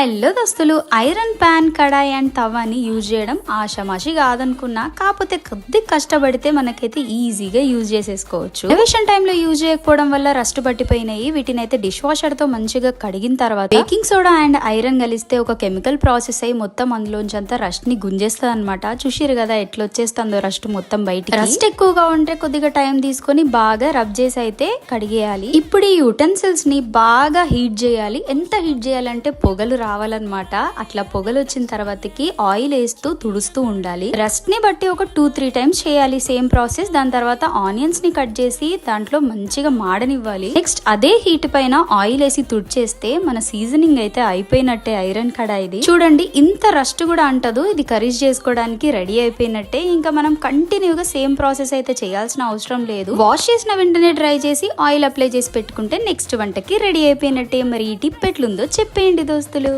Hello దోస్తులు iron pan కడాయి and తవాని యూజ్ చేయడం ఆషమాషి కాదనుకున్నా కాకపోతే కొద్ది కష్టపడితే మనకైతే ఈజీగా యూజ్ చేసేసుకోవచ్చు. ఎలివేషన్ టైంలో యూజ్ చేయకపోవడం వల్ల రస్ట్ పట్టిపోయినాయి. వీటిని అయితే డిష్ వాషర్తో మంచిగా కడిగిన తర్వాత బేకింగ్ సోడా అండ్ ఐరన్ కలిస్తే ఒక కెమికల్ ప్రాసెస్ అయ్యి మొత్తం అందులోంచి అంతా రస్ట్ని గుంజేస్తుంది అనమాట చూసిరు కదా ఎట్లా వచ్చేస్తుందో రస్ట్ మొత్తం బయటికి. రస్ట్ ఎక్కువగా ఉంటే కొద్దిగా టైం తీసుకొని బాగా రబ్ చేసి అయితే కడిగేయాలి. ఇప్పుడు ఈ యుటెన్సిల్స్ని బాగా హీట్ చేయాలి. ఎంత హీట్ చేయాలంటే పొగలు రావాలన్నమాట. అట్లా పొగలు వచ్చిన తర్వాతకి ఆయిల్ వేస్తూ తుడుస్తూ ఉండాలి. రస్ట్ని బట్టి ఒక టూ త్రీ టైమ్స్ చేయాలి. Same process. దాని తర్వాత ఆనియన్స్ని కట్ చేసి దాంట్లో మంచిగా మాడనివ్వాలి. నెక్స్ట్ అదే హీట్ పైన ఆయిల్ వేసి తుడిచేస్తే మన సీజనింగ్ అయితే అయిపోయినట్టే ఐరన్ కడాయిది చూడండి ఇంత రస్ట్ కూడా అంటదు. ఇది కర్రీస్ చేసుకోవడానికి రెడీ అయిపోయినట్టే. ఇంకా మనం కంటిన్యూగా సేమ్ ప్రాసెస్ అయితే చేయాల్సిన అవసరం లేదు. వాష్ చేసిన వెంటనే డ్రై చేసి ఆయిల్ అప్లై చేసి పెట్టుకుంటే నెక్స్ట్ వంటకి రెడీ అయిపోయినట్టే. మరి ఈ టిప్ ఎట్లుందో చెప్పేయండి దోస్తులు.